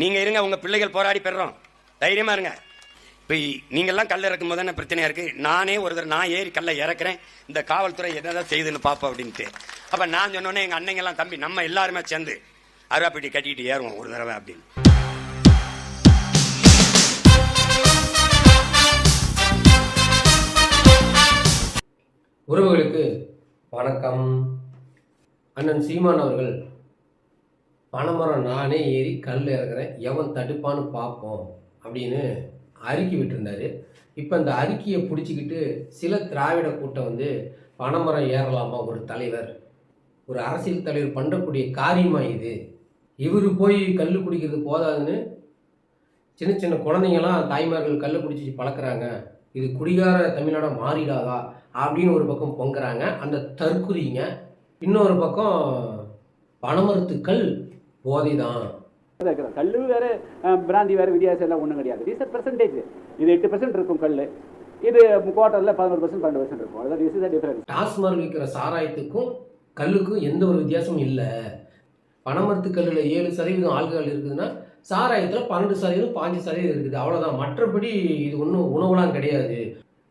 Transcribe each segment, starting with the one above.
நீங்க இருங்க உங்க பிள்ளைகள் போராடி பெறோம் தைரியமா இருங்க. இப்போ நீங்கள்லாம் கல் இறக்கும் போது என்ன பிரச்சனையா இருக்கு? நானே ஒரு தடவை நான் ஏறி கல்லை இறக்குறேன். இந்த காவல்துறை என்னதான் செய்துன்னு பார்ப்போம் அப்படின்ட்டு. அப்போ நான் சொன்னோன்னே எங்கள் அண்ணங்கெல்லாம் தம்பி நம்ம எல்லாருமே சேர்ந்து அருவாப்பட்டி கட்டிட்டு ஏறுவோம் ஒரு தடவை அப்படின்னு. உறவுகளுக்கு வணக்கம். அண்ணன் சீமான் அவர்கள் பனைமரம் நானே ஏறி கல் இறக்குறேன். எவன் தடுப்பான்னு பார்ப்போம் அப்படின்னு அறிக்கை விட்டிருந்தாரு. இப்போ அந்த அறிக்கையை பிடிச்சிக்கிட்டு சில திராவிட கூட்டம் வந்து பனைமரம் ஏறலாமா ஒரு தலைவர்? ஒரு அரசியல் தலைவர் பண்ணக்கூடிய காரியமாக இது? இவர் போய் கல் குடிக்கிறது போதாதுன்னு சின்ன சின்ன குழந்தைங்களாம் தாய்மார்கள் கல் குடிச்சு பழக்கிறாங்க. இது குடிகார தமிழ்நாடாக மாறிடாதா அப்படின்னு ஒரு பக்கம் பொங்குறாங்க. அந்த தற்குறிங்க. இன்னொரு பக்கம் பனமரத்துக்கள் போதை தான் கல்லு வேற பிராந்தி வேற வித்தியாசம் எல்லாம் ஒன்றும் கிடையாது. டீசர் பெர்சன்டேஜ் இது எட்டு பர்சன்ட் இருக்கும் கல் இது குவார்டரில் பதினோரு பர்சன்ட் பன்னெண்டு பர்சன்ட் இருக்கும். அதான் இஸ் டிஃபரன்ஸ் டாஸ்மார்க் விற்கிற சாராயத்துக்கும் கல்லுக்கும் எந்த ஒரு வித்தியாசமும் இல்லை. பனைமரத்து கல்லில் ஏழு சதவீதம் ஆல்கஹால் இருக்குதுன்னா சாராயத்தில் பன்னெண்டு சதவீதம் பாஞ்சு சதவீதம் இருக்குது. அவ்வளோதான் மற்றபடி இது ஒன்றும் உணவுலாம் கிடையாது.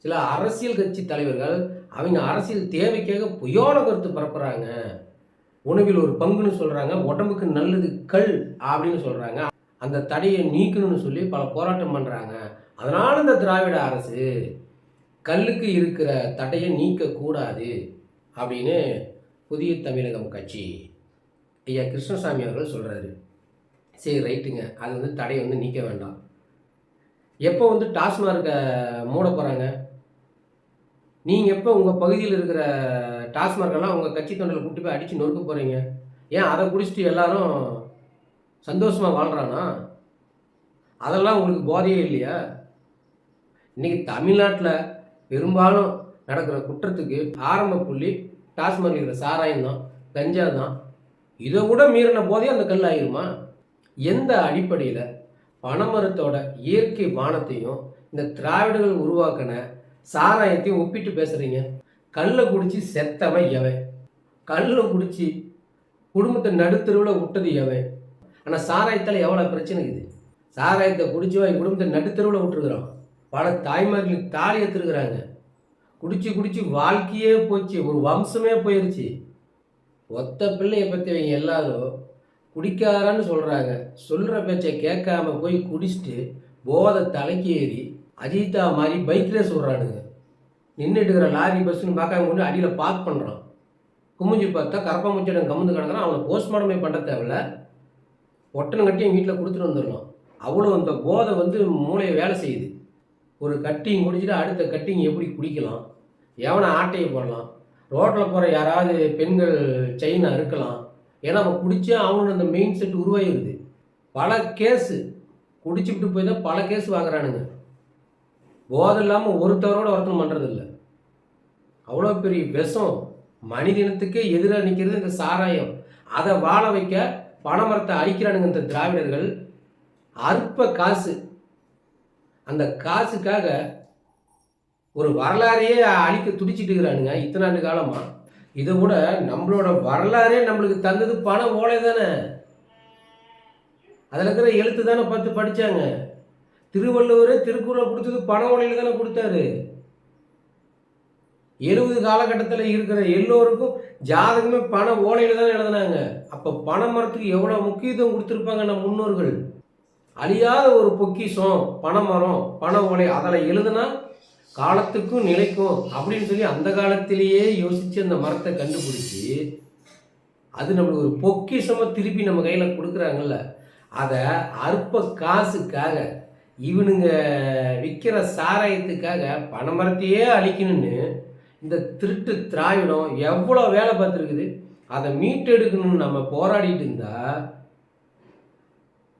சில அரசியல் கட்சி தலைவர்கள் அவங்க அரசியல் தேவைக்காக பொய்யான கருத்து பரப்புகிறாங்க உணவில் ஒரு பங்குன்னு சொல்கிறாங்க உடம்புக்கு நல்லது கல் அப்படின்னு சொல்கிறாங்க அந்த தடையை நீக்கணும்னு சொல்லி பல போராட்டம் பண்ணுறாங்க அதனால் இந்த திராவிட அரசு கல்லுக்கு இருக்கிற தடையை நீக்கக்கூடாது அப்படின்னு புதிய தமிழகம் கட்சி ஐயா கிருஷ்ணசாமி அவர்கள் சொல்கிறாரு சரி ரைட்டுங்க. அது வந்து தடையை வந்து நீக்க வேண்டாம். எப்போ வந்து டாஸ்மார்க்கை மூட போகிறாங்க நீங்கள் எப்போ உங்கள் பகுதியில் இருக்கிற டாஸ்மார்க்கெல்லாம் உங்கள் கட்சி தொண்டரை கூப்பிட்டு போய் அடித்து நொறுக்க போகிறீங்க ஏன் அதை குடிச்சிட்டு எல்லாரும் சந்தோஷமாக வாழ்கிறானா அதெல்லாம் உங்களுக்கு போதையே இல்லையா? இன்னைக்கு தமிழ்நாட்டில் பெரும்பாலும் நடக்கிற குற்றத்துக்கு ஆரம்ப புள்ளி டாஸ்மாக் இருக்கிற சாராயம் தான் கஞ்சா தான். இதை கூட மீறின போதே அந்த கல் ஆயிருமா? எந்த அடிப்படையில் பனைமரத்தோட இயற்கை வானத்தையும் இந்த திராவிடர்கள் உருவாக்கின சாராயத்தையும் ஒப்பிட்டு பேசுகிறீங்க கல்லை குடிச்சு செத்தவன் எவன்? கல்லை குடிச்சு குடும்பத்தை நடுத்தருவில் விட்டது எவன்? ஆனால் சாராயத்தால் எவ்வளோ பிரச்சனை இது? சாராயத்தை குடிச்சு குடும்பத்தை நடுத்தருவில் விட்டுருக்குறான் பல தாய்மார்களுக்கு தாலி எடுத்துருக்குறாங்க. குடிச்சு குடிச்சு வாழ்க்கையே போச்சு. ஒரு வம்சமே போயிருச்சு. ஒத்த பிள்ளையை பற்றிவங்க எல்லாரும் குடிக்காரான்னு சொல்கிறாங்க சொல்கிற பேச்சை கேட்காம போய் குடிச்சிட்டு போதை தலைக்கு ஏறி அஜிதா மாதிரி பைக் ரேஸ் விட்றானுங்க நின்றுட்டு இருக்கிற லாரி பஸ்ஸுன்னு பார்க்காம கொண்டு அடியில் பார்க் பண்ணுறான் குமிஞ்சு பார்த்தா கரப்பா முச்சடம் கமுந்து கிடக்குறான். அவனை போஸ்ட்மார்ட்டமே பண்ண தேவையில்ல. ஒட்டனை கட்டியும் வீட்டில் கொடுத்துட்டு வந்துடலாம். அவ்வளோ அந்த போதை வந்து மூளையை வேலை செய்யுது. ஒரு கட்டிங் குடிச்சிட்டு அடுத்த கட்டிங் எப்படி குடிக்கலாம்? எவனை ஆட்டையை போடலாம்? ரோட்டில் போகிற யாராவது பெண்கள் செயினை அறுக்கலாம் ஏன்னா அவன் குடித்தா அவனோட அந்த மெயின் செட் உருவாகிடுது பல கேஸு குடிச்சுக்கிட்டு போய் தான் பல கேஸ் வாங்குறானுங்க. போதை இல்லாமல் ஒருத்தவரோட ஒருத்தன் பண்ணுறதில்ல அவ்வளோ பெரிய விஷம் மனிதனத்துக்கே எதிராக நிற்கிறது இந்த சாராயம். அதை வாழ வைக்க பனைமரத்தை அழிக்கிறானுங்க இந்த திராவிடர்கள். அற்ப காசு. அந்த காசுக்காக ஒரு வரலாறையே அழிக்க துடிச்சிட்டு இருக்கிறானுங்க இத்தனை ஆண்டு காலமாக இதை விட நம்மளோட வரலாறே நம்மளுக்கு தந்தது பண ஓலை தானே. அதில் இருக்கிற எழுத்து தானே பார்த்து படித்தாங்க திருவள்ளுவரே திருக்குறளை கொடுத்தது பண ஓலையில தானே கொடுத்தாரு. எழுபது காலகட்டத்தில் இருக்கிற எல்லோருக்கும் ஜாதகமே பண ஓலையில் தானே எழுதினாங்க. அப்போ பண மரத்துக்கு எவ்வளோ முக்கியத்துவம் கொடுத்துருப்பாங்க நம்ம முன்னோர்கள்? அழியாத ஒரு பொக்கிஷம் பனைமரம் பனை ஓலை அதில் எழுதுனா காலத்துக்கும் நிலைக்கும் அப்படின்னு சொல்லி அந்த காலத்திலேயே யோசித்து அந்த மரத்தை கண்டுபிடிச்சி அது நம்மளுக்கு ஒரு பொக்கிஷமாக திருப்பி நம்ம கையில் கொடுக்குறாங்கல்ல. அதை அற்ப காசுக்காக இவனுங்க விற்கிற சாராயத்துக்காக பனைமரத்தையே அழிக்கணும்னு இந்த திருட்டு திராவிடம் எவ்வளோ வேலை பார்த்துருக்குது? அதை மீட்டெடுக்கணும்னு நம்ம போராடிட்டு இருந்தா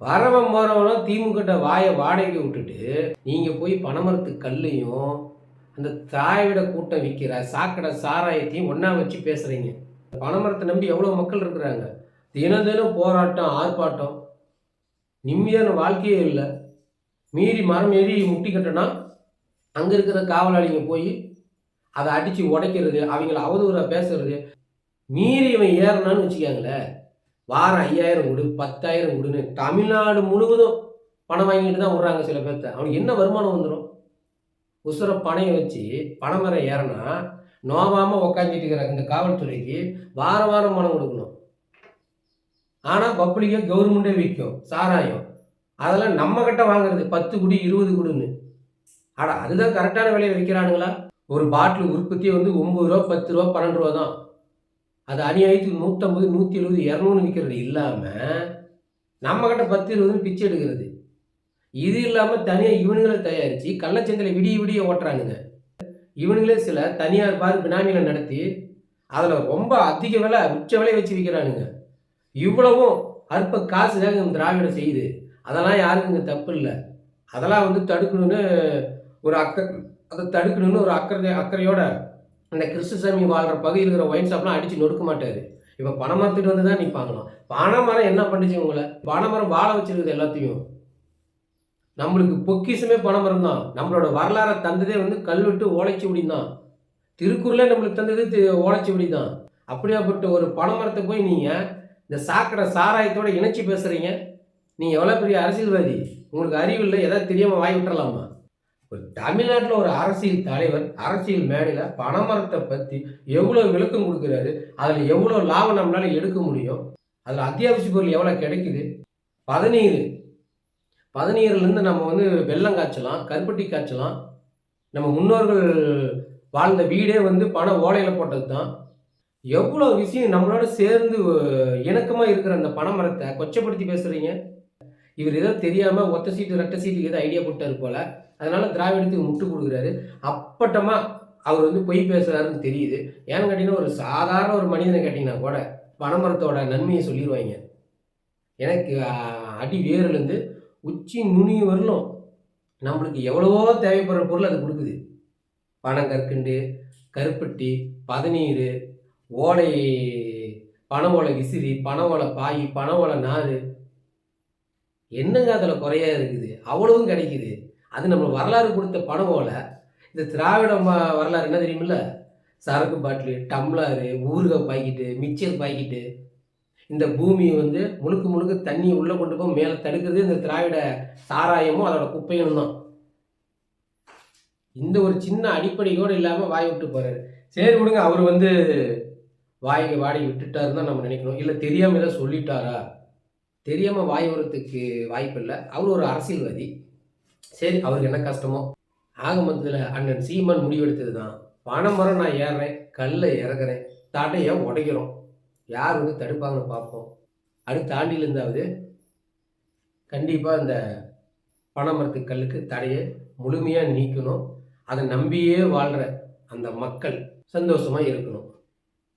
வரவன் போறவனும் திமுக வாயை வாடகை விட்டுட்டு நீங்கள் போய் பனைமரத்து கல்லையும் அந்த திராவிட கூட்டம் விற்கிற சாக்கடை சாராயத்தையும் ஒன்றா வச்சு பேசுகிறீங்க பனைமரத்தை நம்பி எவ்வளோ மக்கள் இருக்கிறாங்க? தினம் தினம் போராட்டம் ஆர்ப்பாட்டம். நிம்மதியான வாழ்க்கையே இல்லை. மீறி மரம் ஏறி முட்டி கட்டினா அங்கே இருக்கிற காவலாளிங்க போய் அதை அடித்து உடைக்கிறது அவங்கள அவதூறாக பேசுறது. மீறி இவன் ஏறினான்னு வச்சுக்காங்களேன். வாரம் ஐயாயிரம் கொடு பத்தாயிரம் கொடுன்னு தமிழ்நாடு முழுவதும் பணம் வாங்கிட்டு தான் விட்றாங்க சில பேர்த்த. அவனுக்கு என்ன வருமானம் வந்துடும் உசுர பணையை வச்சு பணம் வர ஏறனா நோவாமல் உக்காந்துட்டு இருக்கிற இந்த காவல்துறைக்கு வாரம் வாரம் பணம் கொடுக்கணும். ஆனால் பப்ளிக்கை கவர்மெண்ட்டே விற்கும் சாராயம். அதெல்லாம் நம்ம கிட்ட வாங்குறது. பத்து குடி இருபது குடுன்னு. அட அதுதான் கரெக்டான விலையை விற்கிறானுங்களா? ஒரு பாட்டில் உற்பத்தி வந்து ஒம்பது ரூபா பத்து ரூபா பன்னெண்டு ரூபா தான். அது அநியாயத்துக்கு நூற்றம்பது நூற்றி எழுபது இரநூறு விற்கிறது இல்லாமல் நம்ம கிட்ட பத்து இருபதுன்னு பிச்சை எடுக்கிறது. இது இல்லாமல் தனியாக இவனுங்களை தயாரித்து கள்ளச்சந்தையில் விடிய விடிய ஓட்டுறானுங்க. இவனுங்களே சில தனியார் பார் பினாமியில் நடத்தி அதில் ரொம்ப அதிக விலை உச்ச விலை வச்சு விற்கிறானுங்க. இவ்வளவும் அற்ப காசு தாங்க திராவிடம் செய்யுது. அதெல்லாம் யாருக்குங்க? தப்பு இல்லை. அதெல்லாம் வந்து தடுக்கணும்னு ஒரு அக்கறை அதை தடுக்கணும்னு ஒரு அக்கறை அக்கறையோட அந்த கிருஷ்ணசாமி வாழ்கிற பகுதியில் இருக்கிற ஒயின் ஷாப்லாம் அடித்து நொடுக்க மாட்டார். இப்போ பனைமரத்துட்டு வந்து தான் நிற்பாங்களாம் பனைமரம் என்ன பண்ணுச்சு உங்களை பனைமரம் வாழ வச்சிருக்குது எல்லாத்தையும். நம்மளுக்கு பொக்கிஷமே பனைமரம் தான். நம்மளோட வரலாறை தந்ததே வந்து கல்வெட்டு ஓலைச்சுவடி தான் திருக்குறளே நம்மளுக்கு தந்தது தி- ஓலைச்சுவடி தான் அப்படியாப்பட்ட ஒரு பனைமரத்தை போய் நீங்கள் இந்த சாக்கடை சாராயத்தோடு இணைச்சி பேசுகிறீங்க நீங்கள் எவ்வளோ பெரிய அரசியல்வாதி? உங்களுக்கு அறிவு இல்லை எதாவது தெரியாமல் வாய் விட்டுறலாமா? ஒரு தமிழ்நாட்டில் ஒரு அரசியல் தலைவர் அரசியல் மேடையில் பணமரத்தை பற்றி எவ்வளோ விளக்கம் கொடுக்குறாரு அதில் எவ்வளோ லாபம் நம்மளால எடுக்க முடியும் அதில் அத்தியாவசிய பொருள் எவ்வளோ கிடைக்குது? பதநீர் பதநீர்லேருந்து நம்ம வந்து வெல்லம் காய்ச்சலாம் கருப்பட்டி காய்ச்சலாம். நம்ம முன்னோர்கள் வாழ்ந்த வீடே வந்து பணம் ஓலையில் போட்டது தான் எவ்வளோ விஷயம் நம்மளோட சேர்ந்து இணக்கமாக இருக்கிற அந்த பனைமரத்தை கொச்சப்படுத்தி பேசுகிறீங்க இவர் ஏதோ தெரியாமல் ஒத்த சீட்டு ரெட்ட சீட்டுக்கு ஏதோ ஐடியா போட்டாரு போல. அதனால திராவிடத்துக்கு முட்டு கொடுக்குறாரு. அப்பட்டமாக அவர் வந்து பொய் பேசுறாருன்னு தெரியுது. ஏன்னு கேட்டிங்கன்னா ஒரு சாதாரண ஒரு மனிதனை கேட்டிங்கன்னா கூட பனைமரத்தோட நன்மையை சொல்லிடுவாங்க எனக்கு அடி வேர்லேருந்து உச்சி நுனி வரலும் நம்மளுக்கு எவ்வளவோ தேவைப்படுற பொருள் அது கொடுக்குது. பனங்கற்கண்டு கருப்பட்டி பதநீர் ஓலை பனை ஓலை விசிறி பனை ஓலை பாய் பனை ஓலை நார் என்னங்க அதில் குறையா இருக்குது? அவ்வளவும் கிடைக்குது. அது நம்ம வரலாறு கொடுத்த பனை போல் இந்த திராவிட வரலாறு என்ன தெரியுமில்ல? சரக்கு பாட்டிலு டம்ளரு ஊறுகாய் பாக்கெட்டு மிச்சர் பாக்கெட்டு. இந்த பூமி வந்து முழுக்க முழுக்க தண்ணியை உள்ளே கொண்டு போய் மேலே தடுக்கிறது இந்த திராவிட சாராயமும் அதோட குப்பையும் தான். இந்த ஒரு சின்ன அடிப்படையோடு இல்லாமல் வாய் விட்டு போகிறாரு சரி விடுங்க அவர் வந்து வாயை வாடகை விட்டுட்டாருன்னு தான் நம்ம நினைக்கணும் இல்லை தெரியாமல் ஏதாவது சொல்லிட்டாரா? தெரியாமல் வாய் வரத்துக்கு வாய்ப்பு இல்லை. அவர் ஒரு அரசியல்வாதி. சரி அவருக்கு என்ன கஷ்டமோ? ஆக மொத்தத்தில் அண்ணன் சீமான் முடிவெடுத்தது தான் பனைமரம் நான் ஏறுறேன். கல்லை இறக்குறேன். தடையை உடைக்கிறோம். யார் வந்து தடுப்பாங்கன்னு பார்ப்போம். அடுத்த ஆண்டிலிருந்தாவது கண்டிப்பாக இந்த பனைமரத்து கல்லுக்கு தடையை முழுமையாக நீக்கணும். அதை நம்பியே வாழ்கிற அந்த மக்கள் சந்தோஷமாக இருக்கணும்.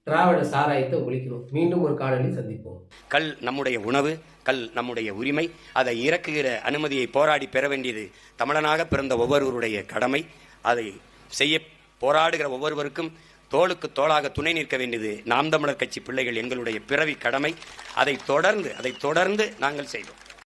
திராவிட சாராயத்தை ஒழிக்கணும் மீண்டும் ஒரு காணொளி சந்திப்போம். கல் நம்முடைய உணவு கல் நம்முடைய உரிமை அதை இறக்குகிற அனுமதியை போராடி பெற வேண்டியது தமிழனாக பிறந்த ஒவ்வொருவருடைய கடமை. அதை செய்ய போராடுகிற ஒவ்வொருவருக்கும் தோளுக்கு தோளாக துணை நிற்க வேண்டியது நாம் தமிழர் கட்சி பிள்ளைகள் எங்களுடைய பிறவி கடமை. அதை தொடர்ந்து அதை தொடர்ந்து நாங்கள் செய்தோம்